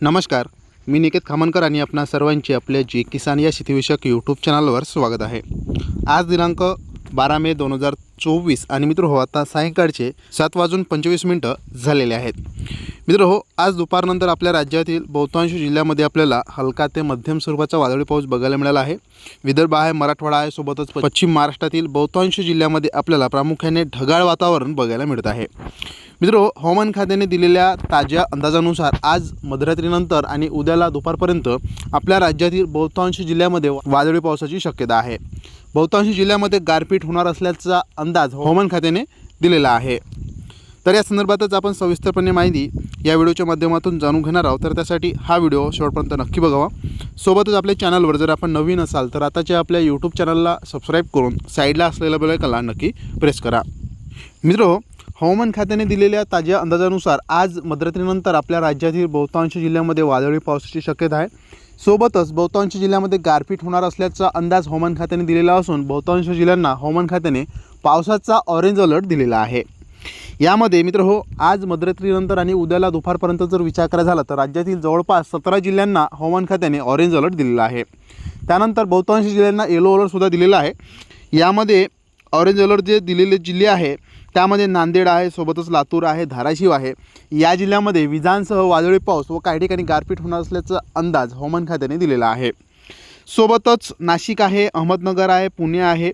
नमस्कार मी निकेत खामनकर आणि आपणा सर्वांचे आपल्या जी किसान या शेतीविषयक यूट्यूब चॅनलवर स्वागत आहे. आज दिनांक बारा मे दोन हजार चोवीस. आणि मित्र हो आता सायंकाळचे सात वाजून पंचवीस मिनटं झालेले आहेत. मित्र हो आज दुपारनंतर आपल्या राज्यातील बहुतांश जिल्ह्यामध्ये आपल्याला हलका ते मध्यम स्वरूपाचा वादळी पाऊस बघायला मिळाला आहे. विदर्भ आहे मराठवाडा आहे सोबतच पश्चिम महाराष्ट्रातील बहुतांश जिल्ह्यामध्ये आपल्याला प्रामुख्याने ढगाळ वातावरण बघायला मिळत आहे. मित्रो हवामान खात्याने दिलेल्या ताज्या अंदाजानुसार आज मध्यरात्रीनंतर आणि उद्याला दुपारपर्यंत आपल्या राज्यातील बहुतांश जिल्ह्यामध्ये वादळी पावसाची शक्यता आहे. बहुतांश जिल्ह्यामध्ये गारपीट होणार असल्याचा अंदाज हवामान खात्याने दिलेला आहे. तर या संदर्भातच आपण सविस्तरपणे माहिती या व्हिडिओच्या माध्यमातून जाणून घेणार आहोत. तर त्यासाठी हा व्हिडिओ शेवटपर्यंत नक्की बघावा. सोबतच आपल्या चॅनलवर जर आपण नवीन असाल तर आताच्या आपल्या यूट्यूब चॅनलला सबस्क्राईब करून साईडला असलेल्या बेलायकनला नक्की प्रेस करा. मित्र हवामान खात्याने दिलेल्या ताज्या अंदाजानुसार आज मध्यरात्रीनंतर आपल्या राज्यातील बहुतांश जिल्ह्यामध्ये वादळी पावसाची शक्यता आहे. सोबतच बहुतांश जिल्ह्यामध्ये गारपीट होणार असल्याचा अंदाज हवामान खात्याने दिलेला असून बहुतांश जिल्ह्यांना हवामान खात्याने पावसाचा ऑरेंज अलर्ट दिलेला आहे. यामध्ये मित्र हो आज मध्यरात्रीनंतर आणि उद्याला दुपारपर्यंत जर विचार करायला झाला तर राज्यातील जवळपास सतरा जिल्ह्यांना हवामान खात्याने ऑरेंज अलर्ट दिलेला आहे. त्यानंतर बहुतांश जिल्ह्यांना येलो अलर्टसुद्धा दिलेला आहे. यामध्ये ऑरेंज अलर्ट जे दिलेले जिल्हे आहे त्यामध्ये नांदेड आहे सोबतच लातूर आहे धाराशिव आहे. या जिल्ह्यामध्ये विजांसह वादळी पाऊस व काही ठिकाणी गारपीट होणार असल्याचा अंदाज हवामान खात्याने दिलेला आहे. सोबतच नाशिक आहे अहमदनगर आहे पुणे आहे.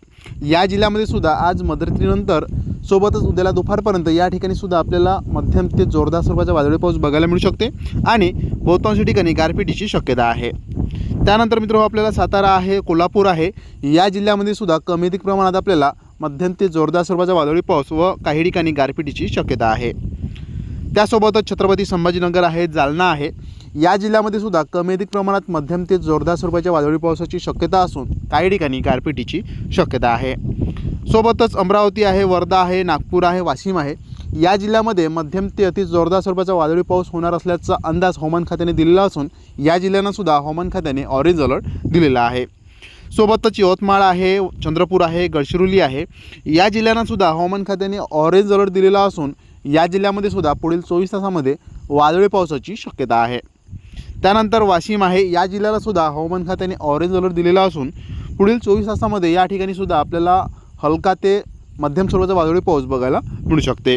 या जिल्ह्यामध्ये सुद्धा आज मध्यरात्रीनंतर सोबतच उद्याला दुपारपर्यंत या ठिकाणी सुद्धा आपल्याला मध्यम ते जोरदार स्वरूपाचा वादळी पाऊस बघायला मिळू शकते आणि बहुतांश ठिकाणी गारपिटीची शक्यता आहे. त्यानंतर मित्र आपल्याला सातारा आहे कोल्हापूर आहे. या जिल्ह्यामध्ये सुद्धा कमी अधिक प्रमाणात आपल्याला मध्यम ते जोरदार स्वरूपाचा वादळी पाऊस व काही ठिकाणी गारपिटीची शक्यता आहे. त्यासोबतच छत्रपती संभाजीनगर आहे जालना आहे. या जिल्ह्यामध्ये सुद्धा कमी अधिक प्रमाणात मध्यम ते जोरदार स्वरूपाच्या वादळी पावसाची शक्यता असून काही ठिकाणी गारपिटीची शक्यता आहे. सोबतच अमरावती आहे वर्धा आहे नागपूर आहे वाशिम आहे. या जिल्ह्यामध्ये मध्यम ते अति जोरदार स्वरूपाचा वादळी पाऊस होणार असल्याचा अंदाज हवामान खात्याने दिलेला असून या जिल्ह्यांनासुद्धा हवामान खात्याने ऑरेंज अलर्ट दिलेला आहे. सोबतच यवतमाळ आहे चंद्रपूर आहे गडचिरोली आहे. या जिल्ह्यांनासुद्धा हवामान खात्याने ऑरेंज अलर्ट दिलेला असून या जिल्ह्यामध्ये सुद्धा पुढील चोवीस तासामध्ये वादळी पावसाची शक्यता आहे. त्यानंतर वाशिम आहे. या जिल्ह्याला सुद्धा हवामान खात्याने ऑरेंज अलर्ट दिलेला असून पुढील चोवीस तासामध्ये या ठिकाणी सुद्धा आपल्याला हलका ते मध्यम स्वरूपाचा वादळी पाऊस बघायला मिळू शकते.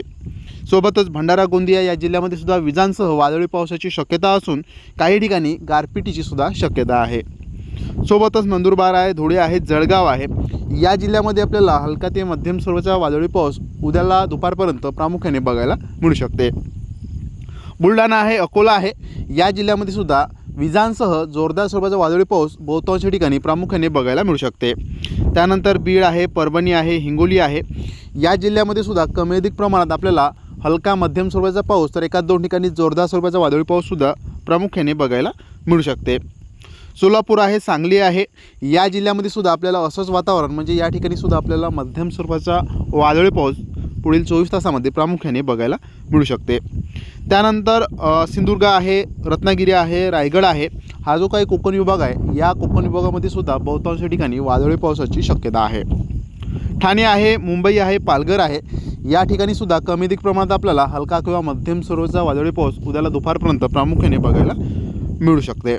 सोबतच भंडारा गोंदिया या जिल्ह्यामध्ये सुद्धा विजांसह वादळी पावसाची शक्यता असून काही ठिकाणी गारपिटीची सुद्धा शक्यता आहे. सोबतच नंदुरबार आहे धुळे आहे जळगाव आहे. या जिल्ह्यामध्ये आपल्याला हलका ते मध्यम स्वरूपाचा वादळी पाऊस उद्याला दुपारपर्यंत प्रामुख्याने बघायला मिळू शकते. बुलढाणा आहे अकोला आहे. या जिल्ह्यामध्ये सुद्धा विजांसह जोरदार स्वरूपाचा वादळी पाऊस बहुतांश ठिकाणी प्रामुख्याने बघायला मिळू शकते. त्यानंतर बीड आहे परभणी आहे हिंगोली आहे. या जिल्ह्यामध्ये सुद्धा कमी अधिक प्रमाणात आपल्याला हलका मध्यम स्वरूपाचा पाऊस तर एका दोन ठिकाणी जोरदार स्वरूपाचा वादळी पाऊससुद्धा प्रामुख्याने बघायला मिळू शकते. सोलापूर आहे सांगली आहे. या जिल्ह्यामध्ये सुद्धा आपल्याला असंच वातावरण म्हणजे या ठिकाणी सुद्धा आपल्याला मध्यम स्वरूपाचा वादळी पाऊस पुढील चोवीस तासामध्ये प्रामुख्याने बघायला मिळू शकते. त्यानंतर सिंधुदुर्ग आहे रत्नागिरी आहे रायगड आहे. हा जो काही कोकण विभाग आहे या कोकण विभागामध्ये सुद्धा बहुतांश ठिकाणी वादळी पावसाची शक्यता आहे. ठाणे आहे मुंबई आहे पालघर आहे. या ठिकाणी सुद्धा कमी अधिक प्रमाणात आपल्याला हलका किंवा मध्यम स्वरूपाचा वादळी पाऊस उद्याला दुपारपर्यंत प्रामुख्याने बघायला मिळू शकते.